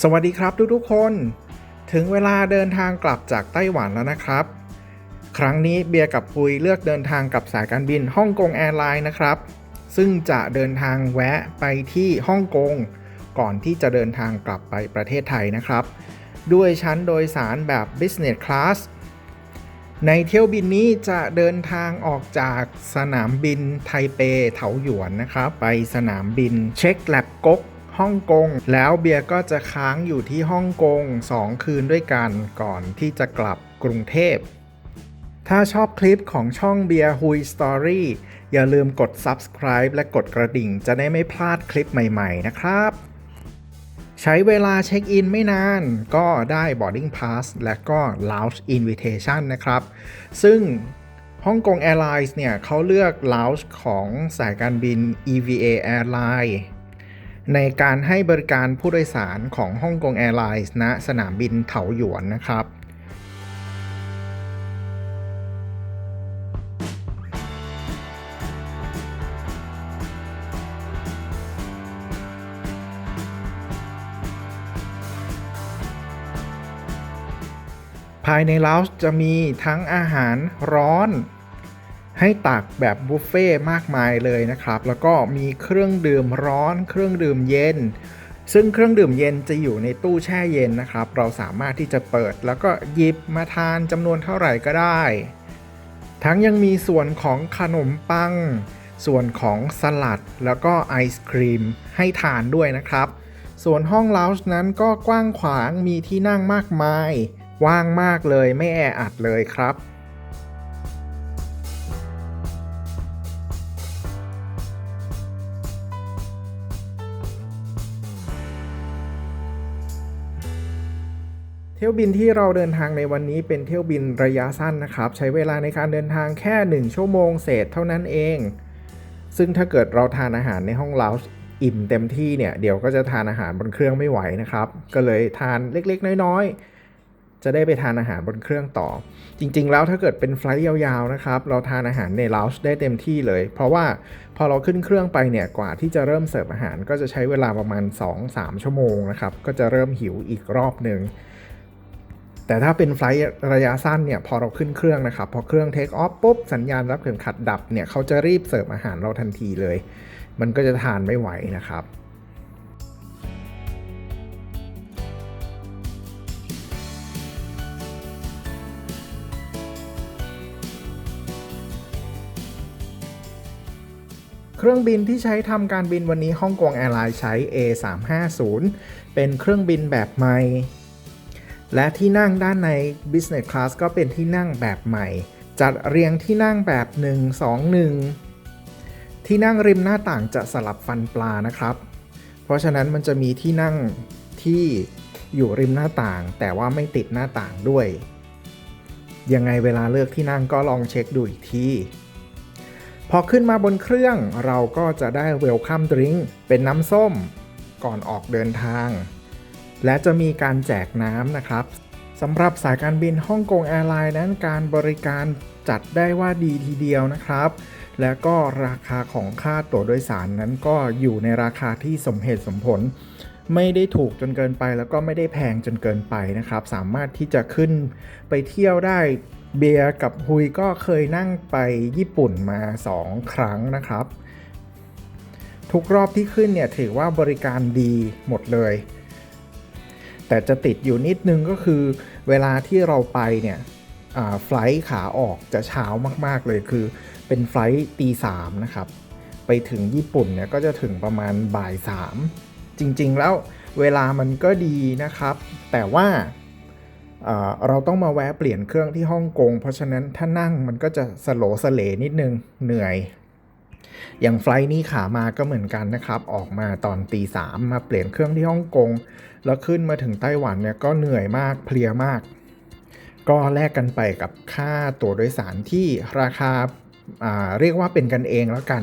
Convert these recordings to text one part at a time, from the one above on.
สวัสดีครับทุกๆคน ถึงเวลาเดินทางกลับจากไต้หวันแล้วนะครับ ครั้งนี้เบียร์กับปุยเลือกเดินทางกับสายการบินฮ่องกงแอร์ไลน์นะครับ ซึ่งจะเดินทางแวะไปที่ฮ่องกงก่อนที่จะเดินทางกลับไปประเทศไทยนะครับ ด้วยชั้นโดยสารแบบ Business Class ในเที่ยวบินนี้จะเดินทางออกจากสนามบินไทเปเถาหยวนนะครับ ไปสนามบินเช็คแลบกก ฮ่องกง แล้วเบียร์ก็จะค้างอยู่ที่ฮ่องกง 2 คืนด้วยกันก่อนที่จะกลับกรุงเทพ ถ้าชอบคลิปของช่องเบียร์ฮุยสตอรี่อย่าลืมกด subscribe และกดกระดิ่งจะได้ไม่พลาดคลิปใหม่ ๆ นะครับ ใช้เวลาเช็คอินไม่นานก็ได้ boarding pass และก็ lounge invitation นะครับ ซึ่งฮ่องกง Airlines เนี่ยเขาเลือก lounge ของสายการบิน EVA Airline ในการให้บริการผู้โดยสารของฮ่องกง Airlines ณสนามบินเถาหยวนนะครับภายในลาวส์จะมีทั้งอาหารร้อน ให้ตักแบบบุฟเฟ่มากมายเลยนะครับ แล้วก็มีเครื่องดื่มร้อน เครื่องดื่มเย็น ซึ่งเครื่องดื่มเย็นจะอยู่ในตู้แช่เย็นนะครับ เราสามารถที่จะเปิด แล้วก็หยิบมาทานจำนวนเท่าไหร่ก็ได้ ทั้งยังมีส่วนของขนมปัง ส่วนของสลัด แล้วก็ไอศครีมให้ทานด้วยนะครับ ส่วนห้องลาวส์นั้นก็กว้างขวางมีที่นั่งมากมาย ว่างมากเลยไม่แออัดเลยครับ ที่ยวบินที่เราเดินทางในวันนี้เป็นเที่ยวบินระยะสั้นนะครับ ใช้เวลาในการเดินทางแค่ 1 ชั่วโมงเศษเท่านั้นเอง ซึ่งถ้าเกิดเราทานอาหารในห้องเลาส์อิ่มเต็มที่เนี่ยเดี๋ยวก็จะทานอาหารบนเครื่องไม่ไหวนะครับ ก็เลยทานเล็กๆ น้อยๆ จะได้ไปทานอาหารบนเครื่องต่อ จริง ๆ แล้วถ้าเกิดเป็นไฟล์ยาวๆนะครับเราทานอาหารในลาวส์ได้เต็มที่เลย เพราะว่าพอเราขึ้นเครื่องไปเนี่ยกว่าที่จะเริ่มเสิร์ฟอาหาร ก็จะใช้เวลาประมาณ 2-3 ชั่วโมงนะครับก็จะเริ่มหิวอีกรอบหนึ่ง แต่ถ้าเป็นไฟล์ระยะสั้นเนี่ยพอเราขึ้นเครื่องนะครับ พอเครื่องเทคออฟปุ๊บ สัญญาณรับเข็มขัดดับเนี่ยเขาจะรีบเสิร์ฟอาหารเราทันทีเลย มันก็จะทานไม่ไหวนะครับเครื่องบินที่ใช้ทำการบินวันนี้ฮ่องกงแอร์ไลน์ใช้ A350 เป็นเครื่องบินแบบใหม่ และที่นั่งด้านใน Business Class ก็เป็นที่นั่งแบบใหม่ จัดเรียงที่นั่งแบบ 1 2 1 ที่นั่งริมหน้าต่างจะสลับฟันปลานะครับ เพราะฉะนั้นมันจะมีที่นั่งที่อยู่ริมหน้าต่าง แต่ว่าไม่ติดหน้าต่างด้วย ยังไงเวลาเลือกที่นั่งก็ลองเช็คดูอีกทีพอขึ้นมาบนเครื่องเราก็จะได้เวลคัมดริงเป็นน้ำส้ม ก่อนออกเดินทาง และจะมีการแจกน้ำนะครับสำหรับสายการบินฮ่องกงแอร์ไลน์นั้นการบริการจัดได้ว่าดีทีเดียวนะครับ และก็ราคาของค่าตั๋วโดยสารนั้นก็อยู่ในราคาที่สมเหตุสมผล ไม่ได้ถูกจนเกินไปแล้วก็ไม่ได้แพงจนเกินไปนะครับ สามารถที่จะขึ้นไปเที่ยวได้เบียร์กับฮุยก็เคยนั่งไปญี่ปุ่นมา 2 ครั้งนะครับ ทุกรอบที่ขึ้นเนี่ยถือว่าบริการดีหมดเลย แต่จะติดอยู่นิดนึงก็คือเวลาที่เราไปเนี่ยไฟล์ขาออกจะเช้ามาก ๆ เลยคือเป็นไฟล์ตีสามนะครับ ไปถึงญี่ปุ่นเนี่ยก็จะถึงประมาณบ่ายสามจริง ๆ แล้วเวลามันก็ดีนะครับ แต่ว่าเอ่อเราต้องมาแวะเปลี่ยนเครื่องที่ฮ่องกง เพราะฉะนั้นถ้านั่งมันก็จะสโลสเลนิดนึงเหนื่อย อย่างไฟล์นี้ขามาก็เหมือนกันนะครับ ออกมาตอนตีสามมาเปลี่ยนเครื่องที่ฮ่องกง แล้วขึ้นมาถึงไต้หวันเนี่ยก็เหนื่อยมากเพลียมาก ก็แลกกันไปกับค่าตั๋วโดยสารที่ราคาาเรียกว่าเป็นกันเองแล้วกัน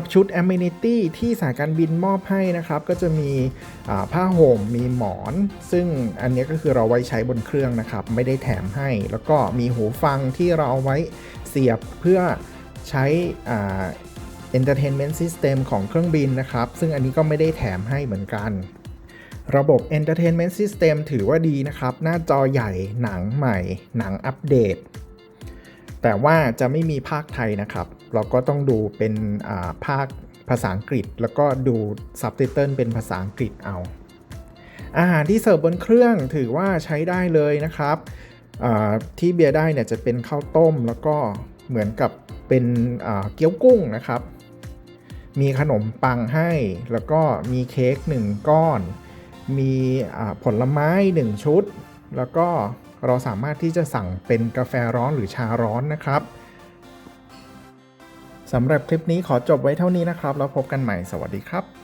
รับชุด Amenity ที่สายการบินมอบให้นะครับ ก็จะมีผ้าห่มมีหมอน ซึ่งอันนี้ก็คือเราไว้ใช้บนเครื่องนะครับ ไม่ได้แถมให้ แล้วก็มีหูฟังที่เราเอาไว้เสียบเพื่อใช้อ่า Entertainment System ของเครื่องบินนะครับ ซึ่งอันนี้ก็ไม่ได้แถมให้เหมือนกัน ระบบ Entertainment System ถือว่าดีนะครับ หน้าจอใหญ่หนังใหม่ หนังอัปเดต แต่ว่าจะไม่มีภาคไทยนะครับ เราก็ต้องดูเป็นภาคภาษาอังกฤษ แล้วก็ดูซับไตเติลเป็นภาษาอังกฤษเอา อาหารที่เสิร์ฟบนเครื่องถือว่าใช้ได้เลยนะครับ ที่เบียร์ได้เนี่ยจะเป็นข้าวต้มแล้วก็เหมือนกับเป็นเกี๊ยวกุ้งนะครับ มีขนมปังให้ แล้วก็มีเค้ก1ก้อน มีผลไม้ 1 ชุด แล้วก็ เราสามารถที่จะสั่งเป็นกาแฟร้อนหรือชาร้อนนะครับสำหรับคลิปนี้ขอจบไว้เท่านี้นะครับ แล้วพบกันใหม่สวัสดีครับ